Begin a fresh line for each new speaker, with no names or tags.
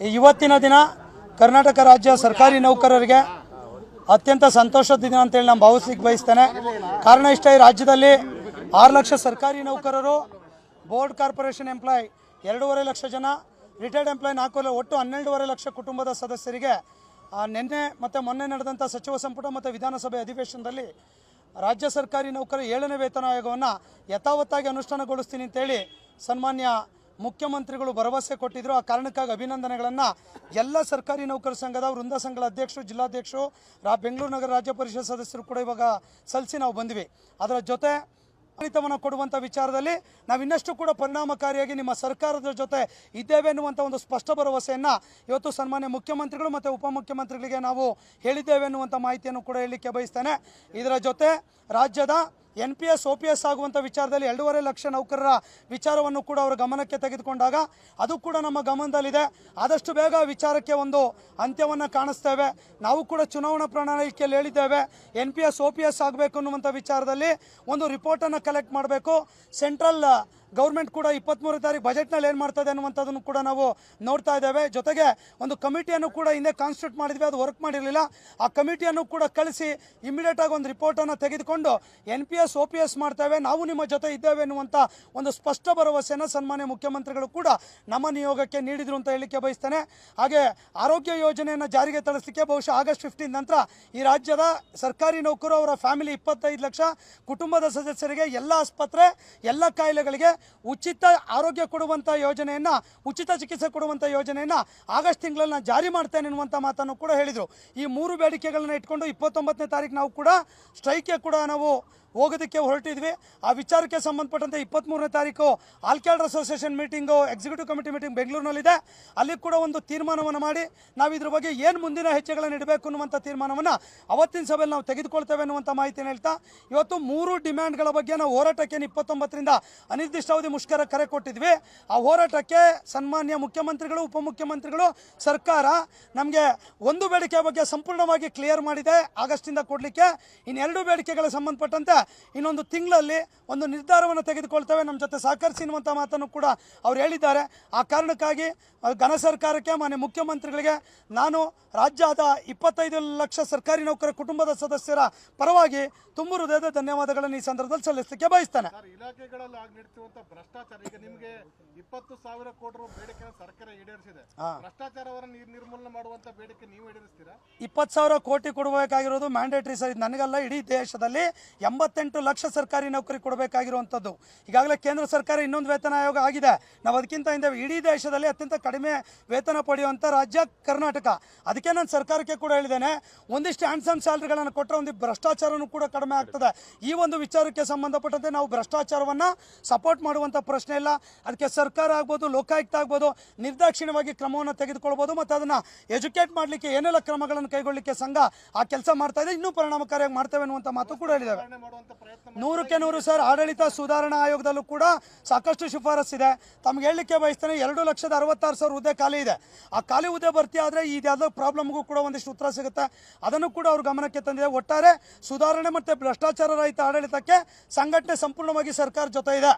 ಇವತ್ತಿನ ದಿನ ಕರ್ನಾಟಕ ರಾಜ್ಯ ಸರ್ಕಾರಿ ನೌಕರರಿಗೆ ಅತ್ಯಂತ ಸಂತೋಷದ ದಿನ ಅಂತೇಳಿ ನಾನು ಭಾವಿಸ್ಲಿಕ್ಕೆ ಬಯಸ್ತೇನೆ. ಕಾರಣ ಇಷ್ಟ, ಈ ರಾಜ್ಯದಲ್ಲಿ ಆರು ಲಕ್ಷ ಸರ್ಕಾರಿ ನೌಕರರು, ಬೋರ್ಡ್ ಕಾರ್ಪೊರೇಷನ್ ಎಂಪ್ಲಾಯ್ ಎರಡೂವರೆ ಲಕ್ಷ ಜನ, ರಿಟೈರ್ಡ್ ಎಂಪ್ಲಾಯ್ ನಾಲ್ಕು ಒಟ್ಟು ಹನ್ನೆರಡೂವರೆ ಲಕ್ಷ ಕುಟುಂಬದ ಸದಸ್ಯರಿಗೆ ನಿನ್ನೆ ಮತ್ತು ಮೊನ್ನೆ ನಡೆದಂಥ ಸಚಿವ ಸಂಪುಟ ಮತ್ತು ವಿಧಾನಸಭೆ ಅಧಿವೇಶನದಲ್ಲಿ ರಾಜ್ಯ ಸರ್ಕಾರಿ ನೌಕರ ಏಳನೇ ವೇತನ ಆಯೋಗವನ್ನು ಯಥಾವತ್ತಾಗಿ ಅನುಷ್ಠಾನಗೊಳಿಸ್ತೀನಿ ಅಂತೇಳಿ ಸನ್ಮಾನ್ಯ ಮುಖ್ಯಮಂತ್ರಿಗಳು ಭರವಸೆ ಕೊಟ್ಟಿದ್ರು. ಆ ಕಾರಣಕ್ಕಾಗಿ ಅಭಿನಂದನೆಗಳನ್ನು ಎಲ್ಲ ಸರ್ಕಾರಿ ನೌಕರ ಸಂಘದ ವೃಂದ ಸಂಘದ ಅಧ್ಯಕ್ಷರು, ಜಿಲ್ಲಾಧ್ಯಕ್ಷರು, ರಾ, ಬೆಂಗಳೂರು ನಗರ ರಾಜ್ಯ ಪರಿಷತ್ ಸದಸ್ಯರು ಕೂಡ ಇವಾಗ ಸಲ್ಲಿಸಿ ನಾವು ಬಂದ್ವಿ. ಅದರ ಜೊತೆ ಆಡಳಿತವನ್ನು ಕೊಡುವಂಥ ವಿಚಾರದಲ್ಲಿ ನಾವು ಇನ್ನಷ್ಟು ಕೂಡ ಪರಿಣಾಮಕಾರಿಯಾಗಿ ನಿಮ್ಮ ಸರ್ಕಾರದ ಜೊತೆ ಇದ್ದೇವೆ ಎನ್ನುವಂಥ ಒಂದು ಸ್ಪಷ್ಟ ಭರವಸೆಯನ್ನು ಇವತ್ತು ಸನ್ಮಾನ್ಯ ಮುಖ್ಯಮಂತ್ರಿಗಳು ಮತ್ತು ಉಪಮುಖ್ಯಮಂತ್ರಿಗಳಿಗೆ ನಾವು ಹೇಳಿದ್ದೇವೆ ಎನ್ನುವಂಥ ಮಾಹಿತಿಯನ್ನು ಕೂಡ ಹೇಳಲಿಕ್ಕೆ ಬಯಸ್ತೇನೆ. ಇದರ ಜೊತೆ ರಾಜ್ಯದ N P S O P S ಆಗುವಂಥ ವಿಚಾರದಲ್ಲಿ ಎರಡೂವರೆ ಲಕ್ಷ ನೌಕರರ ವಿಚಾರವನ್ನು ಕೂಡ ಅವರ ಗಮನಕ್ಕೆ ತೆಗೆದುಕೊಂಡಾಗ ಅದು ಕೂಡ ನಮ್ಮ ಗಮನದಲ್ಲಿದೆ. ಆದಷ್ಟು ಬೇಗ ವಿಚಾರಕ್ಕೆ ಒಂದು ಅಂತ್ಯವನ್ನು ಕಾಣಿಸ್ತೇವೆ ನಾವು ಕೂಡ ಚುನಾವಣಾ ಪ್ರಣಾಳಿಕೆಯಲ್ಲಿ ಹೇಳಿದ್ದೇವೆ N P S O P S ಆಗಬೇಕು ಅನ್ನುವಂಥ ವಿಚಾರದಲ್ಲಿ ಒಂದು ರಿಪೋರ್ಟನ್ನು ಕಲೆಕ್ಟ್ ಮಾಡಬೇಕು. ಸೆಂಟ್ರಲ್ ಗೌರ್ಮೆಂಟ್ ಕೂಡ ಇಪ್ಪತ್ತ್ಮೂರನೇ ತಾರೀಕು ಬಜೆಟ್ನಲ್ಲಿ ಏನು ಮಾಡ್ತದೆ ಅನ್ನುವಂಥದ್ದನ್ನು ಕೂಡ ನಾವು ನೋಡ್ತಾ ಇದ್ದೇವೆ. ಜೊತೆಗೆ ಒಂದು ಕಮಿಟಿಯನ್ನು ಕೂಡ ಹಿಂದೆ ಕಾನ್ಸ್ಟಿಟ್ಯೂಟ್ ಮಾಡಿದ್ವಿ, ಅದು ವರ್ಕ್ ಮಾಡಿರಲಿಲ್ಲ. ಆ ಕಮಿಟಿಯನ್ನು ಕೂಡ ಕಳಿಸಿ ಇಮಿಡಿಯೇಟ್ ಆಗಿ ಒಂದು ರಿಪೋರ್ಟನ್ನು ತೆಗೆದುಕೊಂಡು N P S O P S ಮಾಡ್ತೇವೆ. ನಾವು ನಿಮ್ಮ ಜೊತೆ ಇದ್ದೇವೆ ಎನ್ನುವಂಥ ಒಂದು ಸ್ಪಷ್ಟ ಭರವಸೆಯನ್ನು ಸನ್ಮಾನ್ಯ ಮುಖ್ಯಮಂತ್ರಿಗಳು ಕೂಡ ನಮ್ಮ ನಿಯೋಗಕ್ಕೆ ನೀಡಿದರು ಅಂತ ಹೇಳಲಿಕ್ಕೆ ಬಯಸ್ತೇನೆ. ಹಾಗೆ ಆರೋಗ್ಯ ಯೋಜನೆಯನ್ನು ಜಾರಿಗೆ ತಳಿಸಲಿಕ್ಕೆ ಬಹುಶಃ ಆಗಸ್ಟ್ ಫಿಫ್ಟೀನ್ ನಂತರ ಈ ರಾಜ್ಯದ ಸರ್ಕಾರಿ ನೌಕರು ಅವರ ಫ್ಯಾಮಿಲಿ ಇಪ್ಪತ್ತೈದು ಲಕ್ಷ, ಕುಟುಂಬದ ಸದಸ್ಯರಿಗೆ ಎಲ್ಲ ಆಸ್ಪತ್ರೆ, ಎಲ್ಲ ಕಾಯಿಲೆಗಳಿಗೆ ಉಚಿತ ಆರೋಗ್ಯ ಕೊಡುವಂಥ ಯೋಜನೆಯನ್ನು, ಉಚಿತ ಚಿಕಿತ್ಸೆ ಕೊಡುವಂಥ ಯೋಜನೆಯನ್ನು ಆಗಸ್ಟ್ ತಿಂಗಳಲ್ಲಿ ನಾನು ಜಾರಿ ಮಾಡ್ತೇನೆ ಎನ್ನುವಂಥ ಮಾತನ್ನು ಕೂಡ ಹೇಳಿದರು. ಈ ಮೂರು ಬೇಡಿಕೆಗಳನ್ನ ಇಟ್ಕೊಂಡು ಇಪ್ಪತ್ತೊಂಬತ್ತನೇ ತಾರೀಕು ನಾವು ಕೂಡ ಸ್ಟ್ರೈಕ್ಗೆ ಕೂಡ ನಾವು ಹೋಗೋದಕ್ಕೆ ಹೊರಟಿದ್ವಿ. ಆ ವಿಚಾರಕ್ಕೆ ಸಂಬಂಧಪಟ್ಟಂತೆ ಇಪ್ಪತ್ತ್ಮೂರನೇ ತಾರೀಕು ಆಲ್ಕ್ಯಾಲ್ಡ್ association meeting, executive committee meeting ಬೆಂಗಳೂರಿನಲ್ಲಿದೆ. ಅಲ್ಲಿ ಕೂಡ ಒಂದು ತೀರ್ಮಾನವನ್ನು ಮಾಡಿ ನಾವು ಇದ್ರ ಬಗ್ಗೆ ಏನು ಮುಂದಿನ ಹೆಜ್ಜೆಗಳನ್ನು ಇಡಬೇಕು ಅನ್ನುವಂಥ ತೀರ್ಮಾನವನ್ನು ಅವತ್ತಿನ ಸಭೆಯಲ್ಲಿ ನಾವು ತೆಗೆದುಕೊಳ್ತೇವೆ ಅನ್ನುವಂಥ ಮಾಹಿತಿಯನ್ನು ಹೇಳ್ತಾ, ಇವತ್ತು ಮೂರು ಡಿಮ್ಯಾಂಡ್ಗಳ ಬಗ್ಗೆ ನಾವು ಹೋರಾಟಕ್ಕೆ ಇಪ್ಪತ್ತೊಂಬತ್ತರಿಂದ ಅನಿರ್ದಿಷ್ಟಾವಧಿ ಮುಷ್ಕರ ಕರೆ ಕೊಟ್ಟಿದ್ವಿ. ಆ ಹೋರಾಟಕ್ಕೆ ಸನ್ಮಾನ್ಯ ಮುಖ್ಯಮಂತ್ರಿಗಳು, ಉಪಮುಖ್ಯಮಂತ್ರಿಗಳು, ಸರ್ಕಾರ ನಮಗೆ ಒಂದು ಬೇಡಿಕೆ ಬಗ್ಗೆ ಸಂಪೂರ್ಣವಾಗಿ ಕ್ಲಿಯರ್ ಮಾಡಿದೆ. ಆಗಸ್ಟಿಂದ ಕೊಡಲಿಕ್ಕೆ ಇನ್ನೆರಡು ಬೇಡಿಕೆಗಳ ಸಂಬಂಧಪಟ್ಟಂತೆ ಇನ್ನೊಂದು ತಿಂಗಳಲ್ಲಿ ಒಂದು ನಿರ್ಧಾರವನ್ನು ತೆಗೆದುಕೊಳ್ತೇವೆ. ನಮ್ಮ ಜೊತೆ ಸಹಕರಿಸಿ ಎನ್ನುವಂಥ ಮಾತನ್ನು ಕೂಡ ಅವ್ರು ಹೇಳಿದ್ದಾರೆ. ಆ ಕಾರಣಕ್ಕಾಗಿ ಘನ ಸರ್ಕಾರಕ್ಕೆ, ಮಾನ್ಯ ಮುಖ್ಯಮಂತ್ರಿಗಳಿಗೆ ನಾನು ರಾಜ್ಯದ ಇಪ್ಪತ್ತೈದು ಲಕ್ಷ ಸರ್ಕಾರಿ ನೌಕರ ಕುಟುಂಬದ ಸದಸ್ಯರ ಪರವಾಗಿ ತುಂಬು ಹೃದಯದ ಧನ್ಯವಾದಗಳನ್ನು ಈ ಸಂದರ್ಭದಲ್ಲಿ ಸಲ್ಲಿಸಲಿಕ್ಕೆ ಬಯಸ್ತೇನೆ.
ಇಲಾಖೆಗಳಲ್ಲಿ ಭ್ರಷ್ಟಾಚಾರ. ಈಗ ನಿಮ್ಗೆ ಇಪ್ಪತ್ತು ಸಾವಿರ ಕೋಟಿ ರೂಪಾಯಿ ಬೇಡಿಕೆ ಸರ್ಕಾರ ಈಡೇರಿಸಿದೆ. ಭ್ರಷ್ಟಾಚಾರವನ್ನು ನಿರ್- ನಿರ್ಮೂಲನೆ ಮಾಡುವಂತ ಬೇಡಿಕೆ ನೀವು ಈಡೇರಿಸ್ತೀರಾ?
ಇಪ್ಪತ್ತು ಸಾವಿರ ಕೋಟಿ ಕೊಡಬೇಕಾಗಿರೋದು ಮ್ಯಾಂಡೇಟರಿ ಸರ್ ಇದು ನನಗಲ್ಲ ಇಡೀ ದೇಶದಲ್ಲಿ ಎಂಬತ್ತೆಂಟು ಲಕ್ಷ ಸರ್ಕಾರಿ ನೌಕರಿ ಕೊಡಬೇಕಾಗಿರುವಂಥದ್ದು. ಈಗಾಗಲೇ ಕೇಂದ್ರ ಸರ್ಕಾರ ಇನ್ನೊಂದು ವೇತನ ಆಯೋಗ ಆಗಿದೆ. ನಾವು ಅದಕ್ಕಿಂತ ಹಿಂದೆ ಇಡೀ ದೇಶದಲ್ಲಿ ಅತ್ಯಂತ ಕಡಿಮೆ ವೇತನ ಪಡೆಯುವಂಥ ರಾಜ್ಯ ಕರ್ನಾಟಕ. ಅದಕ್ಕೆ ನಾನು ಸರ್ಕಾರಕ್ಕೆ ಕೂಡ ಹೇಳಿದ್ದೇನೆ ಒಂದಿಷ್ಟು ಹ್ಯಾಂಡ್ಸಮ್ ಸ್ಯಾಲ್ರಿಗಳನ್ನು ಕೊಟ್ಟರೆ ಒಂದು ಭ್ರಷ್ಟಾಚಾರನೂ ಕೂಡ ಕಡಿಮೆ ಆಗ್ತದೆ. ಈ ಒಂದು ವಿಚಾರಕ್ಕೆ ಸಂಬಂಧಪಟ್ಟಂತೆ ನಾವು ಭ್ರಷ್ಟಾಚಾರವನ್ನು ಸಪೋರ್ಟ್ ಮಾಡುವಂಥ ಪ್ರಶ್ನೆ ಇಲ್ಲ. ಅದಕ್ಕೆ ಸರ್ಕಾರ ಆಗ್ಬೋದು ಲೋಕಾಯುಕ್ತ ಆಗ್ಬೋದು ನಿರ್ದಾಕ್ಷಿಣ್ಯವಾಗಿ ಕ್ರಮವನ್ನು ತೆಗೆದುಕೊಳ್ಬೋದು ಮತ್ತು ಅದನ್ನು ಎಜುಕೇಟ್ ಮಾಡಲಿಕ್ಕೆ ಏನೆಲ್ಲ ಕ್ರಮಗಳನ್ನು ಕೈಗೊಳ್ಳಲಿಕ್ಕೆ ಸಂಘ ಆ ಕೆಲಸ ಮಾಡ್ತಾ ಇದೆ ಇನ್ನೂ ಪರಿಣಾಮಕಾರಿಯಾಗಿ ಮಾಡ್ತೇವೆ ಅನ್ನುವಂಥ ಮಾತು ಕೂಡ ಹೇಳಿದ್ದಾವೆ ನೂರಕ್ಕೆ ನೂರು ಸರ್ ಆಡಳಿತ ಸುಧಾರಣಾ ಆಯೋಗದಲ್ಲೂ ಕೂಡ ಸಾಕಷ್ಟು ಶಿಫಾರಸ್ಸಿದೆ ತಮ್ಗೆ ಹೇಳಲಿಕ್ಕೆ ಬಯಸ್ತೇನೆ ಎರಡು ಲಕ್ಷದ ಅರವತ್ತಾರು ಸಾವಿರ ಹುದ್ದೆ ಖಾಲಿ ಇದೆ. ಆ ಖಾಲಿ ಹುದ್ದೆ ಭರ್ತಿ ಆದರೆ ಇದ್ಯಾವುದೋ ಪ್ರಾಬ್ಲಮ್ಗೂ ಕೂಡ ಒಂದಿಷ್ಟು ಉತ್ತರ ಸಿಗುತ್ತೆ. ಅದನ್ನು ಕೂಡ ಅವ್ರ ಗಮನಕ್ಕೆ ತಂದಿದೆ. ಒಟ್ಟಾರೆ ಸುಧಾರಣೆ ಮತ್ತು ಭ್ರಷ್ಟಾಚಾರ ರಹಿತ ಆಡಳಿತಕ್ಕೆ ಸಂಘಟನೆ ಸಂಪೂರ್ಣವಾಗಿ ಸರ್ಕಾರ ಜೊತೆ ಇದೆ.